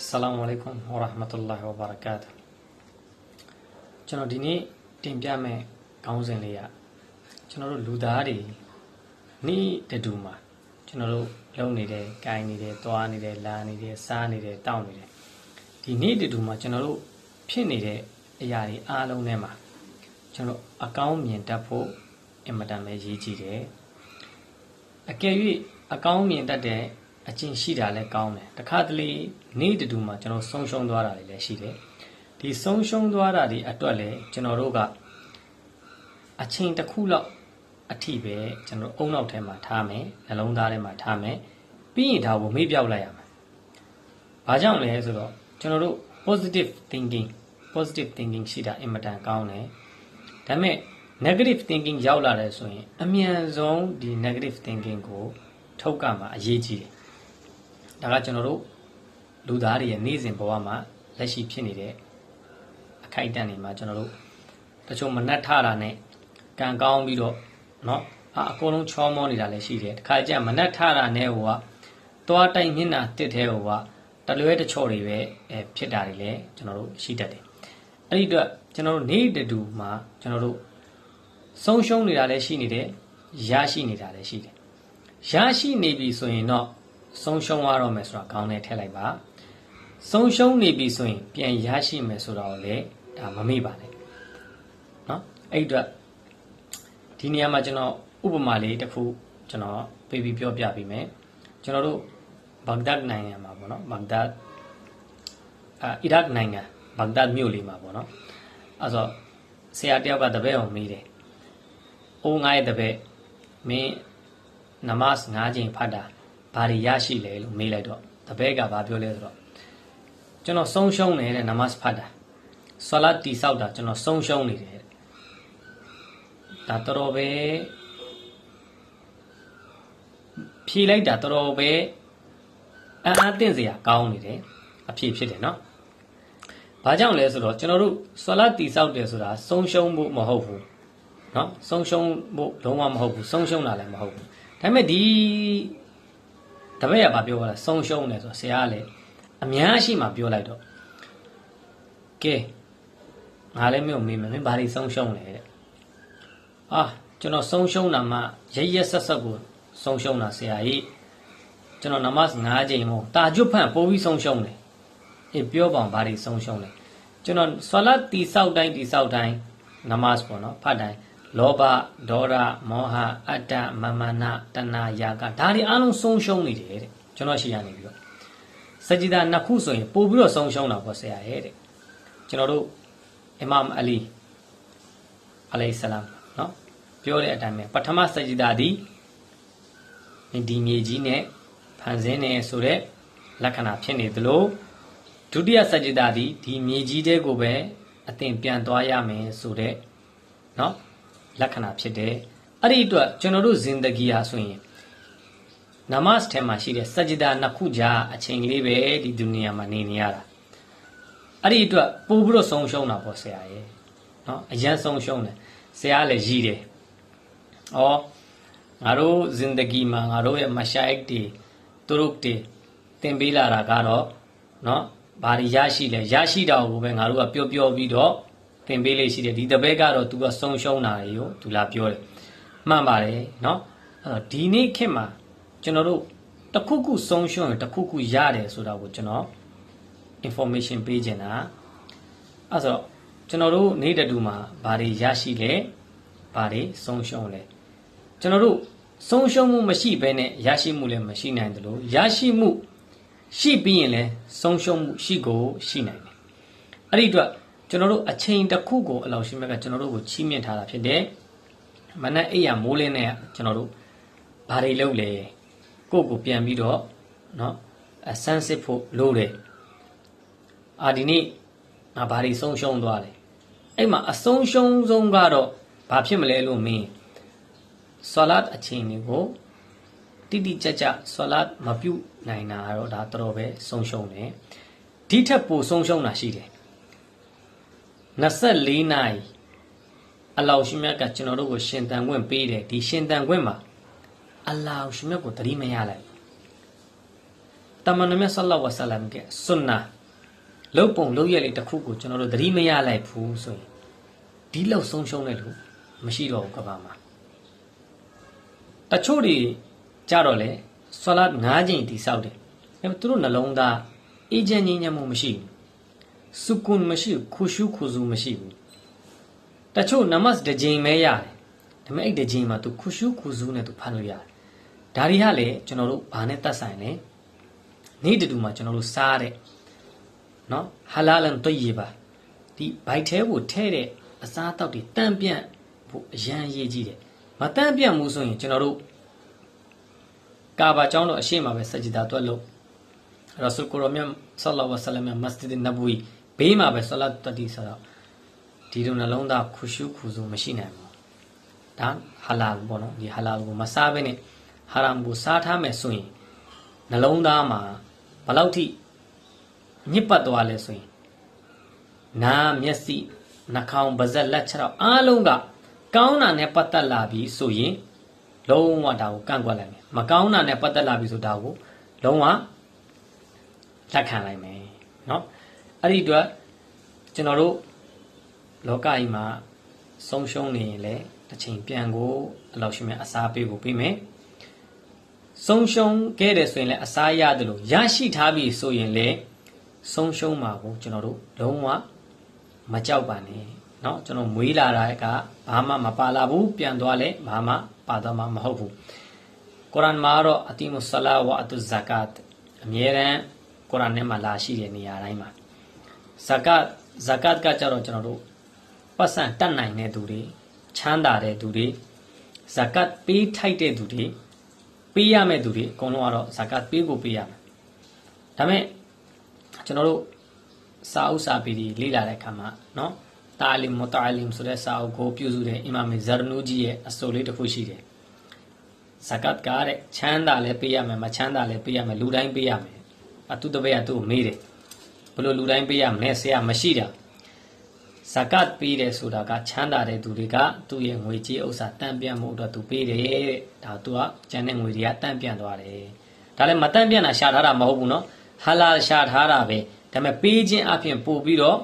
Assalamu alaikum wa rahmatullahi wa barakatuh ကျွန်တော်ဒီနေ့တင်ပြမယ့်ခေါင်းစဉ်လေးကကျွန်တော်တို့လူသားတွေနေ့တတူမှာကျွန်တော်တို့လုံနေတယ်၊ကိုင်နေတယ်၊သွားနေတယ်၊လာနေတယ်၊စားနေတယ်၊တောက်နေတယ်ဒီနေ့တတူမှာကျွန်တော်တို့ဖြစ်နေတဲ့အရာတွေအားလုံးထဲမှာကျွန်တော်အကောင်းမြင်တတ်ဖို့အင်မတန်ပဲရည်ကြီးတယ်အကယ်၍အကောင်းမြင်တတ်တဲ့ အကျင့်ရှိတာလည်းကောင်းတယ်တခါတလေနေ့တတူမှာကျွန်တော်ဆုံးရှုံးသွားတာတွေလည်းရှိတယ်ဒီဆုံးရှုံးသွားတာတွေအတွက်လည်းကျွန်တော်တို့ကအချိန်တစ်ခုလောက်အထိပဲကျွန်တော်အုံနောက်ထဲမှာထားမယ်နှလုံးသားထဲမှာထားမယ်ပြီးရင်ဒါကိုမေ့ပြောက်လိုက်ရမယ်။ဘာကြောင့်လဲဆိုတော့ကျွန်တော်တို့ positive thinking positive thinking ရှိတာအင်မတန်ကောင်းတယ်။ဒါပေမဲ့ negative thinking ရောက်လာတယ်ဆိုရင် အမြန်ဆုံးဒီ negative thinking ကိုထုတ်ကမှာအရေးကြီးတယ်။ ဒါကကျွန်တော်တို့လူသားတွေရဲ့နေ့စဉ်ဘဝမှာလက်ရှိဖြစ်နေတဲ့အခိုက်အတန့်တွေမှာကျွန်တော်တို့တချို့မနှက်ထတာနဲ့ကံကောင်းပြီးတော့เนาะအအကုန်လုံးချောမောနေတာလည်းရှိတယ်။တခါကျရင်မနှက်ထတာနဲ့ဟိုကသွားတိုက်မျက်နှာတစ်ထဲဟိုကတလွဲတချော့တွေပဲအဲဖြစ်တာတွေလည်းကျွန်တော်တို့ရှိတတ်တယ်။အဲ့ဒီအတွက်ကျွန်တော်တို့နေ့တတူမှာကျွန်တော်တို့ဆုံးရှုံးနေတာလည်းရှိနေတယ်ရရှိနေတာလည်းရှိတယ်ရရှိနေပြီဆိုရင်တော့ ဆုံးရှုံးရတော့မယ်ဆိုတာခေါင်းထဲထည့်လိုက်ပါဆုံးရှုံးနေပြီဆိုရင်ပြန်ရရှိမယ်ဆိုတာကိုလည်းဒါမမေ့ပါနဲ့เนาะအဲ့အတွက်ဒီနေရာမှာကျွန်တော်ဥပမာလေးတစ်ခုကျွန်တော်ပေးပြီးပြောပြပေးမယ်ကျွန်တော်တို့ဘဂ္ဂဒတ်နိုင်ငံမှာပေါ့နော်ဘဂ္ဂဒတ်အာအီရတ်နိုင်ငံဘဂ္ဂဒတ်မြို့လေးမှာပေါ့နော်အဲ့ဆိုဆရာတယောက်ကတပည့်အောင်မေးတယ်။အိုးငါရဲ့တပည့်မင်းနမတ်၅ချိန်ဖတ်တာ ဘာတွေရရှိလဲလို့မေးလိုက်တော့တပည့်ကဘာပြောလဲဆိုတော့ကျွန်တော်ဆုံးရှုံးနေတဲ့နမတ်ဖတ်တာဆလာတီဆောက်တာကျွန်တော်ဆုံးရှုံးနေတယ်ဒါတော်တော်ပဲဖြေလိုက်တာတော်တော်ပဲအာအသင့်စရာကောင်းနေတယ်အဖြေဖြစ်တယ်နော်ဘာကြောင့်လဲဆိုတော့ကျွန်တော်တို့ဆလာတီဆောက်တယ်ဆိုတာဆုံးရှုံးဖို့မဟုတ်ဘူးနော်ဆုံးရှုံးဖို့လုံးဝမဟုတ်ဘူးဆုံးရှုံးတာလည်းမဟုတ်ဘူးဒါပေမဲ့ဒီ တပည့်ကဘာပြောလဲဆုံးရှုံးတယ်ဆိုတော့ဆရာကလည်းအများရှိမှပြောလိုက်တော့ကဲငါလည်းမြို့မေးမယ်မင်းဘာတွေဆုံးရှုံးလဲတဲ့အာကျွန်တော်ဆုံးရှုံးတာမှရရက်ဆက်ဆက်ကိုဆုံးရှုံးတာဆရာကြီးကျွန်တော်နမတ်9ချိန်မို့တာကျွတ်ဖန်ပို့ပြီးဆုံးရှုံးတယ်အေးပြောပါအောင်ဘာတွေဆုံးရှုံးလဲကျွန်တော်ဆွလတ်တီဆောက်တိုင်းတီဆောက်တိုင်းနမတ်ပေါ့နော်ဖတ်တိုင်း လောဘဒေါရမောဟအတ္တမမနာတဏယာကဒါတွေအလုံးဆုံးရှုံးနေတယ်တဲ့ကျွန်တော်ရှိရနေပြီးတော့စကြည်ဒါနှစ်ခုဆိုရင်ပို့ပြီးတော့ဆုံးရှုံးတာပေါ့ဆရာရဲ့တဲ့ကျွန်တော်တို့အီမမ်အလီအလိုင်ဆလမ်နော်ပြောတဲ့အတိုင်းပဲပထမစကြည်ဒါဒီဒီမြေကြီးနဲ့ဖန်ဆင်းနေဆိုတဲ့လက္ခဏာဖြစ်နေသလိုဒုတိယစကြည်ဒါဒီဒီမြေကြီးတဲ့ကိုပဲအသင်ပြန်သွားရမယ်ဆိုတဲ့နော် လက္ခဏာဖြစ်တယ်အဲ့ဒီအတွက်ကျွန်တော်တို့ဇင်ဒဂီဟာဆိုရင်နမတ်ထဲမှာရှိတဲ့စัจ jda နှစ်ခုကြာအချိန်လေးပဲဒီဒုနီယာမှာနေနေရတာအဲ့ဒီအတွက်ပို့ပြီးတော့ဆုံးရှုံးတာပေါ့ဆရာရဲ့နော်အရန်ဆုံးရှုံးတယ်ဆရာလည်းရည်တယ်ဩငါတို့ဇင်ဒဂီမှာငါတို့ရဲ့မရှာအိတ်တွေသူတို့တွေသင်ပေးလာတာကတော့နော်ဘာတွေရရှိလဲရရှိတာကိုပဲငါတို့ကပျော်ပျော်ပြီးတော့ သင်ပေးလေးရှိတယ်ဒီတပည့်ကတော့ तू ကဆုံးရှုံးတာတွေကို तू လာပြောတယ်မှန်ပါတယ်เนาะအဲ့တော့ဒီနေ့ခေတ်မှာကျွန်တော်တို့တစ်ခုခုဆုံးရှုံးရင်တစ်ခုခုရတယ်ဆိုတာကိုကျွန်တော် information ပေးချင်တာအဲ့ဆိုကျွန်တော်တို့နေ့တတူမှာဘာတွေရရှိလဲဘာတွေဆုံးရှုံးလဲကျွန်တော်တို့ဆုံးရှုံးမှုမရှိဘဲနဲ့ရရှိမှုလည်းမရှိနိုင်တယ်လို့ရရှိမှုရှိပြီးရင်လည်းဆုံးရှုံးမှုရှိကိုရှိနိုင်တယ်အဲ့ဒီအတွက် ကျွန်တော်တို့အချိန်တစ်ခုကိုအလောရှိမြတ်ကကျွန်တော်တို့ကိုချီးမြှင့်ထားတာဖြစ်တယ်မနက်အိယာမိုးလင်းနဲ့ကျွန်တော်တို့ဘာတွေလုပ်လဲကိုယ့်ကိုပြန်ပြီးတော့เนาะအဆန်းစစ်ဖို့လိုတယ်အာဒီနေ့ငါဘာတွေဆုံးရှုံးသွားလဲအဲ့မှာအဆုံးရှုံးဆုံးကတော့ဘာဖြစ်မလဲလို့မင်းဆလတ်အချိန်တွေကိုတိတိကျကျဆလတ်မပြုတ်နိုင်တာတော့ဒါတော်တော်ပဲဆုံးရှုံးတယ်ဒီထက်ပိုဆုံးရှုံးတာရှိတယ် 24နာရီအလောရှိမြတ်ကကျွန်တော်တို့ကိုရှင်တန်ခွင့်ပေးတယ်ဒီရှင်တန်ခွင့်မှာအလောရှိမြတ်ကိုတတိမရလိုက်တမန်တော်မြတ်ဆလ္လာဝါဆလမ်ကဆွန်နာလုတ်ပုံလုတ်ရက်လေးတစ်ခုကိုကျွန်တော်တို့သတိမရလိုက်ဘူးဆိုရင်ဒီလောက်ဆုံးရှုံးတဲ့လူမရှိတော့ဘူးကဘာမှာတချို့တွေကြတော့လေဆလတ်၅ချိန်တိဆောက်တယ်အဲသူတို့နှလုံးသားအေဂျင့်ငြိမ်းချမ်းမှုမရှိဘူး စုကွန်မရှိဘူးခူရှုခူဇူမရှိဘူးတချို့နမတ်တစ်ချိန်ပဲရတယ်ဒါပေမဲ့အဲ့တစ်ချိန်မှာသူခူရှုခူဇူနဲ့သူဖတ်လို့ရတယ်ဒါတွေဟာလေကျွန်တော်တို့ဘာနဲ့တတ်ဆိုင်လဲနေ့တူမှာကျွန်တော်တို့စားတဲ့နော်ဟလာလန်တယဘာဒီဘိုက်ထဲကိုထဲတဲ့အစားအသောက်တွေတန့်ပြန့်ဖို့အရန်အရေးကြီးတယ်မတန့်ပြန့်မှုဆိုရင်ကျွန်တော်တို့ကာဘာကျောင်းတော်အရှိမပဲစัจ jida တွက်လို့ရဆူလ်ကိုရမြတ်ဆလ္လာဝါဆလမ်ရဲ့မစဂျစ်နဘူီ ဘေးမှာပဲဆလတ်တတိဆိုတော့ဒီလိုနှလုံးသားခူရှုခူဇူမရှိနိုင်ဘူးဒါဟလာလ်ပေါ့နော်ဒီဟလာလ်ကိုမစားဘဲနဲ့ဟာရမ်ကိုစားထားမယ်ဆိုရင်နှလုံးသားမှာဘယ်လောက်ထိညစ်ပတ်သွားလဲဆိုရင်နားမျက်စိနှာခေါင်းပါးစပ်လက်ခြေထောက်အားလုံးကကောင်းတာနဲ့ပတ်သက်လာပြီဆိုရင်လုံးဝဒါကိုကန့်ကွက်လိုက်မယ်မကောင်းတာနဲ့ပတ်သက်လာပြီဆိုဒါကိုလုံးဝလက်ခံလိုက်မယ်เนาะ အဲ့ဒီအတွက်ကျွန်တော်တို့လောကကြီးမှာဆုံးရှုံးနေရင်လည်းတစ်ချိန်ပြန်ကိုအလောက်ရှိမြအစားပေးဖို့ပြီးမယ်ဆုံးရှုံးခဲ့တယ်ဆိုရင်လည်းအစားရတယ်လို့ရရှိထားပြီဆိုရင်လည်းဆုံးရှုံးမှာကိုကျွန်တော်တို့လုံးဝမကြောက်ပါနဲ့เนาะကျွန်တော်မွေးလာတာကဘာမှမပါလာဘူးပြန်သွားလဲဘာမှပါတော့မှမဟုတ်ဘူးကုရ်အာန်မှာတော့အတီမုဆလာဝအတုဇကတ်အမြဲတမ်းကုရ်အာန်ထဲမှာလာရှိတဲ့နေရာတိုင်းမှာ ဇကတ်ဇကတ်ကကြတော့ကျွန်တော်တို့ပတ်စံတတ်နိုင်တဲ့သူတွေချမ်းသာတဲ့သူတွေဇကတ်ပေးထိုက်တဲ့သူတွေပေးရမယ့်သူတွေအကုန်လုံးကတော့ဇကတ်ပေးကိုပေးရမယ်ဒါပေမဲ့ကျွန်တော်တို့စာအုပ်စာပေတွေလေ့လာတဲ့အခါမှာเนาะတာလီမတာလီမ်ဆိုတဲ့စာအုပ်ကိုပြုစုတဲ့အီမာမ်ဇာရနူဂျီရဲ့အဆိုလေးတစ်ခုရှိတယ်ဇကတ်ကတဲ့ချမ်းသာလည်းပေးရမယ်မချမ်းသာလည်းပေးရမယ်လူတိုင်းပေးရမယ်အတူတပည့်ကသူ့ကိုမေးတယ် ဘလို့လူတိုင်းပေးရမလဲဆရာမရှိတာဇကတ်ပေးတယ်ဆိုတာကချမ်းသာတဲ့သူတွေကသူ့ရဲ့ငွေကြေးဥစ္စာတန်ပြန်မှုအတွက်သူပေးတယ်ဒါသူကကျန်တဲ့ငွေတွေကတန်ပြန်သွားတယ်ဒါလည်းမတန်ပြန်တာရှာထားတာမဟုတ်ဘူးနော်ဟာလာရှာထားတာပဲဒါပေမဲ့ပေးခြင်းအပြင်ပို့ပြီးတော့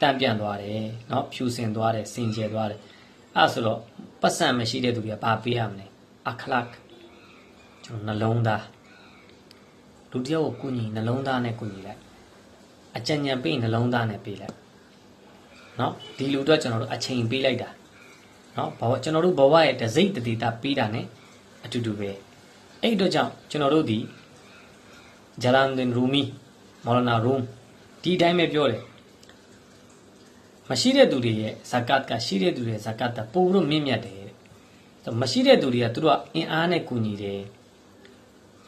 တန်ပြန်သွားတယ်နော်ဖြူစင်သွားတယ်စင်ကြယ်သွားတယ်အဲဆိုတော့ပတ်စံမရှိတဲ့သူတွေကဘာပေးရမလဲအခလတ်ကျွန်တော်နှလုံးသားလူတယောက်ကိုကုညီနှလုံးသားနဲ့ကုညီလိုက် အကြံဉာဏ်ပေးနှလုံးသားနဲ့ပေးလိုက်နော်ဒီလူတော့ကျွန်တော်တို့အချိန်ပေးလိုက်တာနော်ဘဝကျွန်တော်တို့ဘဝရဲ့တစိမ့်တတိတာပေးတာ ਨੇ အတူတူပဲအဲ့တော့ကြောင့်ကျွန်တော်တို့ဒီဂျလန်ဒင်ရူမီမော်လနာရူမ်ဒီတိုင်းပဲပြောတယ်မရှိတဲ့သူတွေရဲ့ဇာကတ်ကရှိတဲ့သူတွေဇာကတ်ကပို့လို့မြင့်မြတ်တယ်တဲ့မရှိတဲ့သူတွေကသူတို့ကအင်အားနဲ့ကူညီတယ်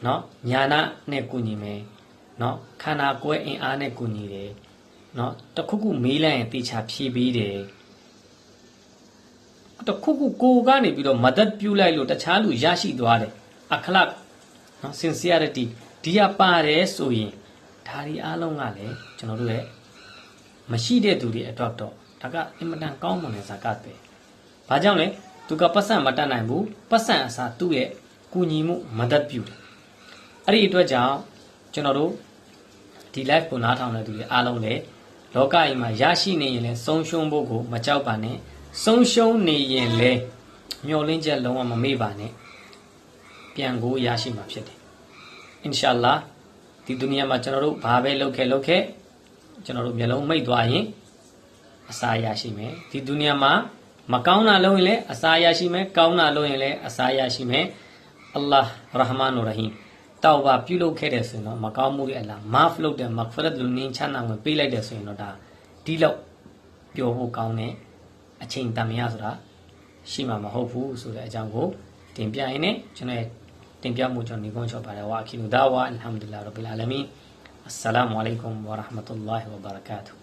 နော်ညာနာနဲ့ကူညီမယ် နော်ခန္ဓာကိုယ်အင်အားနဲ့ကူညီတယ်နော်တခုခုမေးလိုက်ရင်တေချာဖြေပေးတယ်တခုခုကိုကနေပြီးတော့မဒတ်ပြုလိုက်လို့တခြားလူရရှိသွားတယ်အခလနော် sincerity ဒီကပါတယ်ဆိုရင်ဒါဒီအားလုံးကလည်းကျွန်တော်တို့ရဲ့မရှိတဲ့သူတွေအတွက်တော့ဒါကအင်မတန်ကောင်းမွန်တဲ့ဇာကတ်ပဲဘာကြောင့်လဲသူကပတ်စံမတတ်နိုင်ဘူးပတ်စံအစားသူ့ရဲ့ကူညီမှုမဒတ်ပြုတယ်အဲ့ဒီအတွက်ကြောင့်ကျွန်တော်တို့ ဒီ live ကိုနားထောင်တဲ့သူတွေအားလုံးလည်းလောကကြီးမှာရရှိနေရင်လည်းဆုံးရှုံးဖို့ကိုမကြောက်ပါနဲ့ဆုံးရှုံးနေရင်လည်းမျောလင်းချက်လုံးဝမမေ့ပါနဲ့ပြန်ကိုရရှိမှာဖြစ်တယ်အင်ရှာလာဒီဒုနီယာမှာကျွန်တော်တို့ဘာပဲလုပ်ခဲ့လုပ်ခဲ့ကျွန်တော်တို့မျက်လုံးမိတ်သွားရင်အစာရရှိမယ်ဒီဒုနီယာမှာမကောင်းတာလုပ်ရင်လည်းအစာရရှိမယ်ကောင်းတာလုပ်ရင်လည်းအစာရရှိမယ်အလ္လာဟ်ရဟ်မာနူရဟီမ် တောက်ပါပြုလုပ်ခဲ့တယ်ဆိုရင်တော့မကောင်းမှုတွေအလားမာဖလုပ်တယ်မဖရတ်လူနင်းချမ်းသာဝင်ပေးလိုက်တယ်ဆိုရင်တော့ဒါဒီလောက်ပျော်ဖို့ကောင်းတဲ့အချိန်တန်မြဆိုတာရှိမှာမဟုတ်ဘူးဆိုတဲ့အကြောင်းကိုတင်ပြရင်းနဲ့ကျွန်တော်ရဲ့တင်ပြမှုကျွန်တော်ညီကုန်းချောပါတယ်ဝါခီလူဒါဝါအလ်ဟမ်ဒူလ illah ရဘ်အလမီအစ္စလာမုအလိုင်ကွမ်ဝါရဟ်မတ်တူလာဟ်ဝဘာရကာတူ